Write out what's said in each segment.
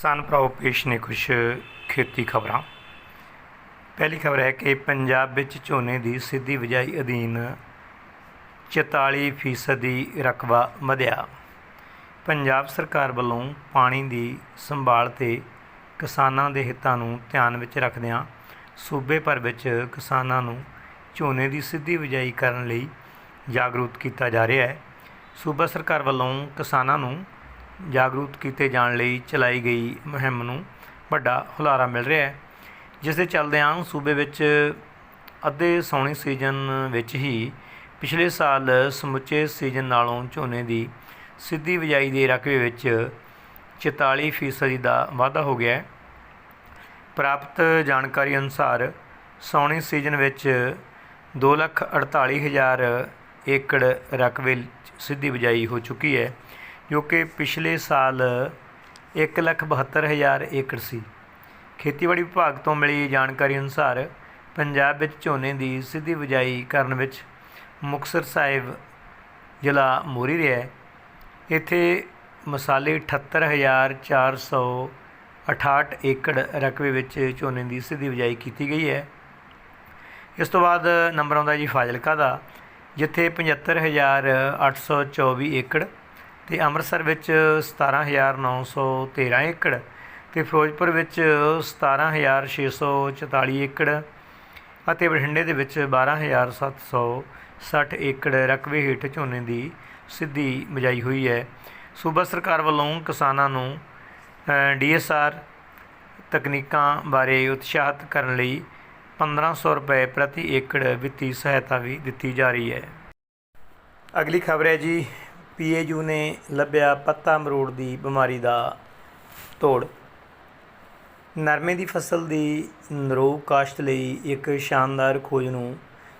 ਕਿਸਾਨ ਭਰਾਓ, ਪੇਸ਼ ਨੇ ਕੁਝ ਖੇਤੀ ਖਬਰਾਂ। ਪਹਿਲੀ ਖਬਰ ਹੈ ਕਿ ਪੰਜਾਬ ਵਿੱਚ ਝੋਨੇ ਦੀ ਸਿੱਧੀ ਬਿਜਾਈ ਅਧੀਨ 44% ਫੀਸਦੀ ਰਕਬਾ ਵਧਿਆ। ਪੰਜਾਬ ਸਰਕਾਰ ਵੱਲੋਂ ਪਾਣੀ ਦੀ ਸੰਭਾਲ ਤੇ ਕਿਸਾਨਾਂ ਦੇ ਹਿੱਤਾਂ ਨੂੰ ਧਿਆਨ ਵਿੱਚ ਰੱਖਦਿਆਂ ਸੂਬੇ ਭਰ ਵਿੱਚ ਕਿਸਾਨਾਂ ਨੂੰ ਝੋਨੇ ਦੀ ਸਿੱਧੀ ਬਿਜਾਈ ਕਰਨ ਲਈ ਜਾਗਰੂਕ ਕੀਤਾ ਜਾ ਰਿਹਾ ਹੈ। ਸੂਬਾ ਸਰਕਾਰ ਵੱਲੋਂ ਕਿਸਾਨਾਂ ਨੂੰ ਜਾਗਰੂਕ ਕੀਤੇ ਜਾਣ ਲਈ ਚਲਾਈ ਗਈ ਮੁਹਿੰਮ ਨੂੰ ਵੱਡਾ ਹੁਲਾਰਾ ਮਿਲ ਰਿਹਾ ਹੈ, ਜਿਸ ਦੇ ਚੱਲਦਿਆਂ ਸੂਬੇ ਵਿੱਚ ਅੱਧੇ ਸੌਣੀ ਸੀਜ਼ਨ ਵਿੱਚ ਹੀ ਪਿਛਲੇ ਸਾਲ ਸਮੁੱਚੇ ਸੀਜ਼ਨ ਨਾਲੋਂ ਝੋਨੇ ਦੀ ਸਿੱਧੀ ਬਿਜਾਈ ਦੇ ਰਕਬੇ ਵਿੱਚ 44% ਫੀਸਦੀ ਦਾ ਵਾਧਾ ਹੋ ਗਿਆ ਹੈ। ਪ੍ਰਾਪਤ ਜਾਣਕਾਰੀ ਅਨੁਸਾਰ ਸੌਣੀ ਸੀਜ਼ਨ ਵਿੱਚ 248000 ਏਕੜ ਰਕਬੇ ਸਿੱਧੀ ਬਿਜਾਈ ਹੋ ਚੁੱਕੀ ਹੈ। ਜੋ ਕਿ ਪਿਛਲੇ ਸਾਲ 172000 ਏਕੜ ਸੀ। ਖੇਤੀਬਾੜੀ ਵਿਭਾਗ ਤੋਂ ਮਿਲੀ ਜਾਣਕਾਰੀ ਅਨੁਸਾਰ ਪੰਜਾਬ ਵਿੱਚ ਝੋਨੇ ਦੀ ਸਿੱਧੀ ਬਿਜਾਈ ਕਰਨ ਵਿੱਚ ਮੁਕਤਸਰ ਸਾਹਿਬ ਜ਼ਿਲ੍ਹਾ ਮੋਰੀ ਰਿਹਾ ਹੈ। ਇੱਥੇ ਮਸਾਲੇ 78468 ਏਕੜ ਰਕਬੇ ਵਿੱਚ ਝੋਨੇ ਦੀ ਸਿੱਧੀ ਬਿਜਾਈ ਕੀਤੀ ਗਈ ਹੈ। ਇਸ ਤੋਂ ਬਾਅਦ ਨੰਬਰ ਆਉਂਦਾ ਜੀ ਫਾਜ਼ਿਲਕਾ ਦਾ, ਜਿੱਥੇ 75824 ਏਕੜ ਅਤੇ ਅੰਮ੍ਰਿਤਸਰ ਵਿੱਚ 17913 ਏਕੜ ਅਤੇ ਫਿਰੋਜ਼ਪੁਰ ਵਿੱਚ 17644 ਏਕੜ ਅਤੇ ਬਠਿੰਡੇ ਦੇ ਵਿੱਚ 12760 ਏਕੜ ਰਕਬੇ ਹੇਠ ਝੋਨੇ ਦੀ ਸਿੱਧੀ ਬਿਜਾਈ ਹੋਈ ਹੈ। ਸੂਬਾ ਸਰਕਾਰ ਵੱਲੋਂ ਕਿਸਾਨਾਂ ਨੂੰ ਡੀਐਸਆਰ ਤਕਨੀਕਾਂ ਬਾਰੇ ਉਤਸ਼ਾਹਿਤ ਕਰਨ ਲਈ 1500 ਰੁਪਏ ਪ੍ਰਤੀ ਏਕੜ ਵਿੱਤੀ ਸਹਾਇਤਾ ਵੀ ਦਿੱਤੀ ਜਾ ਰਹੀ ਹੈ। ਅਗਲੀ ਖਬਰ ਹੈ ਜੀ ਪੀਏਯੂ ਨੇ ਲੱਭਿਆ ਪੱਤਾ ਮਰੋੜ ਦੀ ਬਿਮਾਰੀ ਦਾ ਤੋੜ। ਨਰਮੇ ਦੀ ਫਸਲ ਦੀ ਨਰੋਗ ਕਾਸ਼ਤ ਲਈ ਇੱਕ ਸ਼ਾਨਦਾਰ ਖੋਜ ਨੂੰ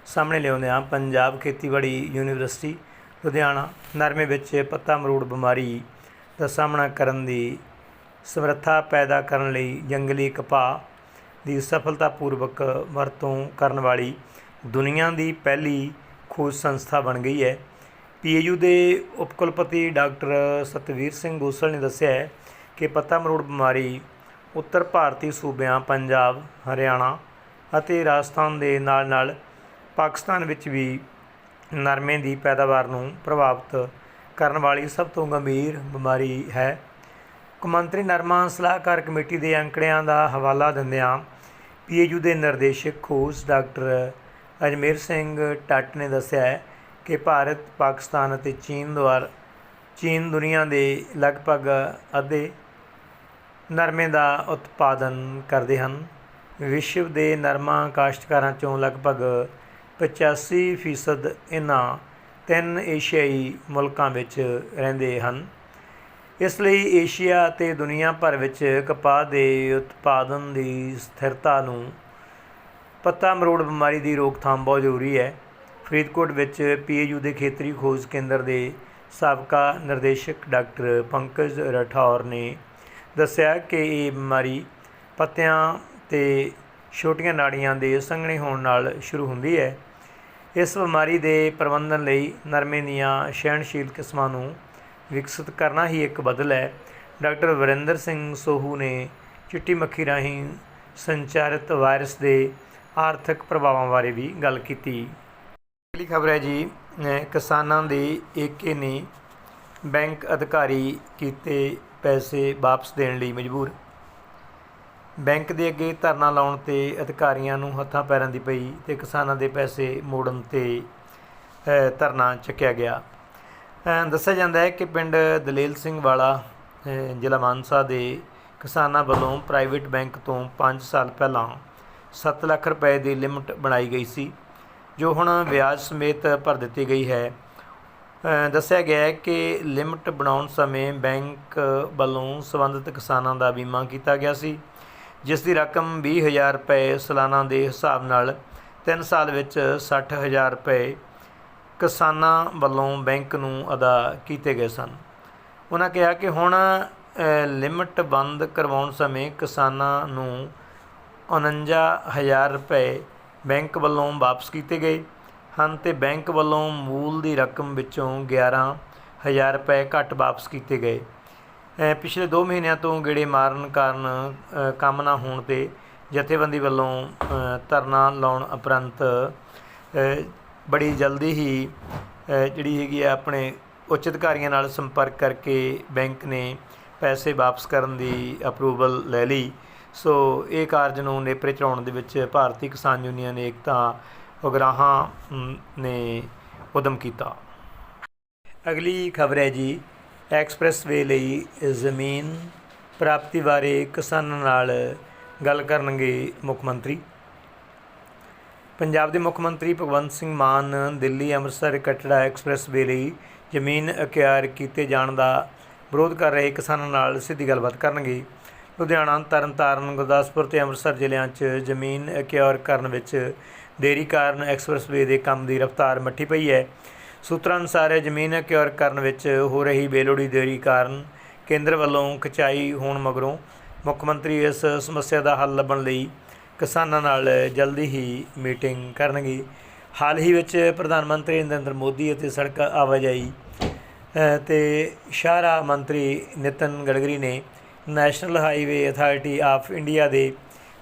ਸਾਹਮਣੇ ਲਿਆਉਂਦਿਆਂ ਪੰਜਾਬ ਖੇਤੀਬਾੜੀ ਯੂਨੀਵਰਸਿਟੀ, ਲੁਧਿਆਣਾ, ਨਰਮੇ ਵਿੱਚ ਪੱਤਾ ਮਰੋੜ ਬਿਮਾਰੀ ਦਾ ਸਾਹਮਣਾ ਕਰਨ ਦੀ ਸਮਰੱਥਾ ਪੈਦਾ ਕਰਨ ਲਈ ਜੰਗਲੀ ਕਪਾਹ ਦੀ ਸਫਲਤਾਪੂਰਵਕ ਵਰਤੋਂ ਕਰਨ ਵਾਲੀ ਦੁਨੀਆ ਦੀ ਪਹਿਲੀ ਖੋਜ ਸੰਸਥਾ ਬਣ ਗਈ ਹੈ। ਪੀਏਯੂ ਦੇ ਉਪ ਕੁਲਪਤੀ ਡਾਕਟਰ ਸਤਵੀਰ ਸਿੰਘ ਗੋਸਲ ਨੇ ਦੱਸਿਆ ਹੈ ਕਿ ਪੱਤਾ ਮਰੋੜ ਬਿਮਾਰੀ ਉੱਤਰ ਭਾਰਤੀ ਸੂਬਿਆਂ, ਪੰਜਾਬ, ਹਰਿਆਣਾ ਅਤੇ ਰਾਜਸਥਾਨ ਦੇ ਨਾਲ-ਨਾਲ ਪਾਕਿਸਤਾਨ ਵਿੱਚ ਵੀ ਨਰਮੇ ਦੀ ਪੈਦਾਵਾਰ ਨੂੰ ਪ੍ਰਭਾਵਿਤ ਕਰਨ ਵਾਲੀ ਸਭ ਤੋਂ ਗੰਭੀਰ ਬਿਮਾਰੀ ਹੈ। ਕੌਮਾਂਤਰੀ ਨਰਮਾ ਸਲਾਹਕਾਰ ਕਮੇਟੀ ਦੇ ਅੰਕੜਿਆਂ ਦਾ ਹਵਾਲਾ ਦਿੰਦਿਆਂ ਪੀਏਯੂ ਦੇ ਨਿਰਦੇਸ਼ਕ ਖੋਜ ਡਾਕਟਰ ਅਜਮੇਰ ਸਿੰਘ ਟੱਟ ਨੇ ਦੱਸਿਆ ਹੈ ਕਿ ਭਾਰਤ, ਪਾਕਿਸਤਾਨ ਅਤੇ ਚੀਨ ਦੁਆਰਾ, ਚੀਨ ਦੁਨੀਆ ਦੇ ਲਗਭਗ ਅੱਧੇ ਨਰਮੇ ਦਾ ਉਤਪਾਦਨ ਕਰਦੇ ਹਨ। ਵਿਸ਼ਵ ਦੇ ਨਰਮਾ ਕਾਸ਼ਤਕਾਰਾਂ ਚੋਂ ਲਗਭਗ 85% ਇਹਨਾਂ ਤਿੰਨ ਏਸ਼ੀਆਈ ਮੁਲਕਾਂ ਵਿੱਚ ਰਹਿੰਦੇ ਹਨ। ਇਸ ਲਈ ਏਸ਼ੀਆ ਅਤੇ ਦੁਨੀਆ ਭਰ ਵਿੱਚ ਕਪਾਹ ਦੇ ਉਤਪਾਦਨ ਦੀ ਸਥਿਰਤਾ ਨੂੰ ਪੱਤਾ ਮਰੋੜ ਬਿਮਾਰੀ ਦੀ ਰੋਕਥਾਮ ਬਹੁਤ ਜ਼ਰੂਰੀ ਹੈ। ਫਰੀਦਕੋਟ ਵਿੱਚ ਪੀਏਯੂ ਦੇ ਖੇਤਰੀ ਖੋਜ ਕੇਂਦਰ ਦੇ ਸਾਬਕਾ ਨਿਰਦੇਸ਼ਕ ਡਾਕਟਰ ਪੰਕਜ ਰਠੌਰ ਨੇ ਦੱਸਿਆ ਕਿ ਇਹ ਬਿਮਾਰੀ ਪੱਤਿਆਂ ਤੇ ਛੋਟੀਆਂ ਨਾੜੀਆਂ ਦੇ ਸੰਘਣੇ ਹੋਣ ਨਾਲ ਸ਼ੁਰੂ ਹੁੰਦੀ ਹੈ। ਇਸ ਬਿਮਾਰੀ ਦੇ ਪ੍ਰਬੰਧਨ ਲਈ ਨਰਮੇ ਦੀਆਂ ਸਹਿਣਸ਼ੀਲ ਕਿਸਮਾਂ ਨੂੰ ਵਿਕਸਿਤ ਕਰਨਾ ਹੀ ਇੱਕ ਬਦਲ ਹੈ। ਡਾਕਟਰ ਵਰਿੰਦਰ ਸਿੰਘ ਸੋਹੂ ਨੇ ਚਿੱਟੀ ਮੱਖੀ ਰਾਹੀਂ ਸੰਚਾਰਿਤ ਵਾਇਰਸ ਦੇ ਆਰਥਿਕ ਪ੍ਰਭਾਵਾਂ ਬਾਰੇ ਵੀ ਗੱਲ ਕੀਤੀ। ਅਗਲੀ ਖਬਰ ਹੈ ਜੀ ਕਿਸਾਨਾਂ ਦੇ ਏਕੇ ਨੇ ਬੈਂਕ ਅਧਿਕਾਰੀ ਕੀਤੇ ਪੈਸੇ ਵਾਪਸ ਦੇਣ ਲਈ ਮਜਬੂਰ। ਬੈਂਕ ਦੇ ਅੱਗੇ ਧਰਨਾ ਲਾਉਣ ਤੇ ਅਧਿਕਾਰੀਆਂ ਨੂੰ ਹੱਥਾਂ ਪੈਰਾਂ ਦੀ ਪਈ ਤੇ ਕਿਸਾਨਾਂ ਦੇ ਪੈਸੇ ਮੋੜਨ ਤੇ ਧਰਨਾ ਚੱਕਿਆ ਗਿਆ। ਦੱਸਿਆ ਜਾਂਦਾ ਹੈ ਕਿ ਪਿੰਡ ਦਲੇਲ ਸਿੰਘ ਵਾਲਾ ਜ਼ਿਲ੍ਹਾ ਮਾਨਸਾ ਦੇ ਕਿਸਾਨਾਂ ਵੱਲੋਂ ਪ੍ਰਾਈਵੇਟ ਬੈਂਕ ਤੋਂ 5 ਸਾਲ ਪਹਿਲਾਂ 7 ਲੱਖ ਰੁਪਏ ਦੀ ਲਿਮਟ ਬਣਾਈ ਗਈ ਸੀ। ਜੋ ਹੁਣ ਵਿਆਜ ਸਮੇਤ ਭਰ ਦਿੱਤੀ ਗਈ ਹੈ ਦੱਸਿਆ ਗਿਆ ਹੈ ਕਿ ਲਿਮਟ ਬਣਾਉਣ ਸਮੇਂ ਬੈਂਕ ਵੱਲੋਂ ਸੰਬੰਧਿਤ ਕਿਸਾਨਾਂ ਦਾ ਬੀਮਾ ਕੀਤਾ ਗਿਆ ਸੀ, ਜਿਸ ਦੀ ਰਕਮ 20000 ਰੁਪਏ ਸਾਲਾਨਾ ਦੇ ਹਿਸਾਬ ਨਾਲ 3 ਸਾਲ ਵਿੱਚ 60000 ਰੁਪਏ ਕਿਸਾਨਾਂ ਵੱਲੋਂ ਬੈਂਕ ਨੂੰ ਅਦਾ ਕੀਤੇ ਗਏ ਸਨ। ਉਹਨਾਂ ਕਿਹਾ ਕਿ ਹੁਣ ਲਿਮਟ ਬੰਦ ਕਰਵਾਉਣ ਸਮੇਂ ਕਿਸਾਨਾਂ ਨੂੰ 49000 ਰੁਪਏ ਬੈਂਕ ਵੱਲੋਂ ਵਾਪਸ ਕੀਤੇ ਗਏ ਹਨ ਤੇ ਬੈਂਕ ਵੱਲੋਂ ਮੂਲ ਦੀ ਰਕਮ ਵਿੱਚੋਂ 11000 ਰੁਪਏ ਘੱਟ ਵਾਪਸ ਕੀਤੇ ਗਏ। ਪਿਛਲੇ 2 ਮਹੀਨਿਆਂ ਤੋਂ ਗੇੜੇ ਮਾਰਨ ਕਾਰਨ ਕੰਮ ਨਾ ਹੋਣ ਤੇ ਜਥੇਬੰਦੀ ਵੱਲੋਂ ਧਰਨਾ ਲਾਉਣ ਉਪਰੰਤ ਬੜੀ ਜਲਦੀ ਹੀ ਜਿਹੜੀ ਹੈਗੀ ਆ ਆਪਣੇ ਉੱਚ ਅਧਿਕਾਰੀਆਂ ਨਾਲ ਸੰਪਰਕ ਕਰਕੇ ਬੈਂਕ ਨੇ ਪੈਸੇ ਵਾਪਸ ਕਰਨ ਦੀ ਅਪਰੂਵਲ ਲੈ ਲਈ। ਸੋ ਇਹ ਕਾਰਜ ਨੂੰ ਨੇਪਰੇ ਚੜਾਉਣ ਦੇ ਵਿੱਚ ਭਾਰਤੀ ਕਿਸਾਨ ਯੂਨੀਅਨ ਏਕਤਾ ਉਗਰਾਹਾਂ ਨੇ ਉਦਮ ਕੀਤਾ। ਅਗਲੀ ਖਬਰ ਹੈ ਜੀ, ਐਕਸਪ੍ਰੈਸਵੇ ਲਈ ਜ਼ਮੀਨ ਪ੍ਰਾਪਤੀ ਬਾਰੇ ਕਿਸਾਨਾਂ ਨਾਲ ਗੱਲ ਕਰਨਗੇ ਮੁੱਖ ਮੰਤਰੀ। ਪੰਜਾਬ ਦੇ ਮੁੱਖ ਮੰਤਰੀ ਭਗਵੰਤ ਸਿੰਘ ਮਾਨ ਦਿੱਲੀ, ਅੰਮ੍ਰਿਤਸਰ, ਕਟੜਾ ਐਕਸਪ੍ਰੈਸਵੇ ਲਈ ਜ਼ਮੀਨ ਅਕਿਆਰ ਕੀਤੇ ਜਾਣ ਦਾ ਵਿਰੋਧ ਕਰ ਰਹੇ ਕਿਸਾਨਾਂ ਨਾਲ ਸਿੱਧੀ ਗੱਲਬਾਤ ਕਰਨਗੇ। ਲੁਧਿਆਣਾ ਤਰਨਤਾਰਨ ਗੁਰਦਾਸਪੁਰ ਤੇ ਅੰਮ੍ਰਿਤਸਰ ਜ਼ਿਲ੍ਹਿਆਂ 'ਚ ਜ਼ਮੀਨ ਅਕਿਆਰ ਕਰਨ ਵਿੱਚ ਦੇਰੀ ਕਾਰਨ ਐਕਸਪ੍ਰੈਸਵੇ ਦੇ ਕੰਮ ਦੀ ਰਫ਼ਤਾਰ ਮੱਠੀ ਪਈ ਹੈ। ਸੂਤਰਾਂ ਅਨੁਸਾਰ ਇਹ ਜ਼ਮੀਨ ਅਕਿਆਰ ਕਰਨ ਵਿੱਚ ਹੋ ਰਹੀ ਬੇਲੋੜੀ ਦੇਰੀ ਕਾਰਨ ਕੇਂਦਰ ਵੱਲੋਂ ਖਿਚਾਈ ਹੋਣ ਮਗਰੋਂ ਮੁੱਖ ਮੰਤਰੀ ਇਸ ਸਮੱਸਿਆ ਦਾ ਹੱਲ ਲੱਭਣ ਲਈ ਕਿਸਾਨਾਂ ਨਾਲ ਜਲਦੀ ਹੀ ਮੀਟਿੰਗ ਕਰਨਗੇ। ਹਾਲ ਹੀ ਵਿੱਚ ਪ੍ਰਧਾਨ ਮੰਤਰੀ ਨਰਿੰਦਰ ਮੋਦੀ ਅਤੇ ਸੜਕ ਆਵਾਜਾਈ ਅ, ਤੇ ਸ਼ਾਹਰਾਹ ਮੰਤਰੀ ਨਿਤਨ ਗਡਕਰੀ ਨੇ national highway authority of India ਦੇ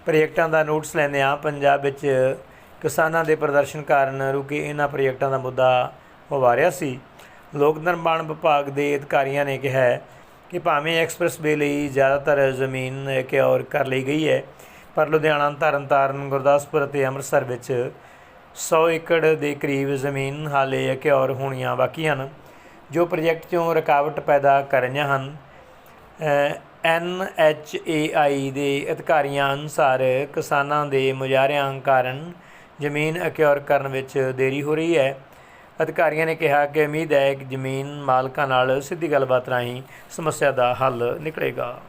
ਪ੍ਰੋਜੈਕਟਾਂ ਦਾ ਨੋਟਿਸ ਲੈਂਦਿਆਂ ਪੰਜਾਬ ਵਿੱਚ ਕਿਸਾਨਾਂ ਦੇ ਪ੍ਰਦਰਸ਼ਨ ਕਾਰਨ ਰੁਕੇ ਇਹਨਾਂ ਪ੍ਰੋਜੈਕਟਾਂ ਦਾ ਮੁੱਦਾ ਉਭਾਰਿਆ ਸੀ। ਲੋਕ ਨਿਰਮਾਣ ਵਿਭਾਗ ਦੇ ਅਧਿਕਾਰੀਆਂ ਨੇ ਕਿਹਾ ਕਿ ਭਾਵੇਂ ਐਕਸਪ੍ਰੈਸਵੇ ਲਈ ਜ਼ਿਆਦਾਤਰ ਜ਼ਮੀਨ ਕਿਉਰ ਕਰ ਲਈ ਗਈ ਹੈ, ਪਰ ਲੁਧਿਆਣਾ, ਤਰਨਤਾਰਨ, ਗੁਰਦਾਸਪੁਰ ਅਤੇ ਅੰਮ੍ਰਿਤਸਰ ਵਿੱਚ 100 ਏਕੜ ਦੇ ਕਰੀਬ ਜ਼ਮੀਨ ਹਾਲੇ ਕਿਉਰ ਹੋਣੀਆਂ ਬਾਕੀ ਹਨ, ਜੋ ਪ੍ਰੋਜੈਕਟ 'ਚੋਂ ਰੁਕਾਵਟ ਪੈਦਾ ਕਰ ਰਹੀਆਂ ਹਨ। ਐਨ ਐਚ ਏ ਆਈ ਦੇ ਅਧਿਕਾਰੀਆਂ ਅਨੁਸਾਰ ਕਿਸਾਨਾਂ ਦੇ ਮੁਜ਼ਾਹਰਿਆਂ ਕਾਰਨ ਜ਼ਮੀਨ ਅਕਿਉਰ ਕਰਨ ਵਿੱਚ ਦੇਰੀ ਹੋ ਰਹੀ ਹੈ। ਅਧਿਕਾਰੀਆਂ ਨੇ ਕਿਹਾ ਕਿ ਉਮੀਦ ਹੈ ਕਿ ਜ਼ਮੀਨ ਮਾਲਕਾਂ ਨਾਲ ਸਿੱਧੀ ਗੱਲਬਾਤ ਰਾਹੀਂ ਸਮੱਸਿਆ ਦਾ ਹੱਲ ਨਿਕਲੇਗਾ।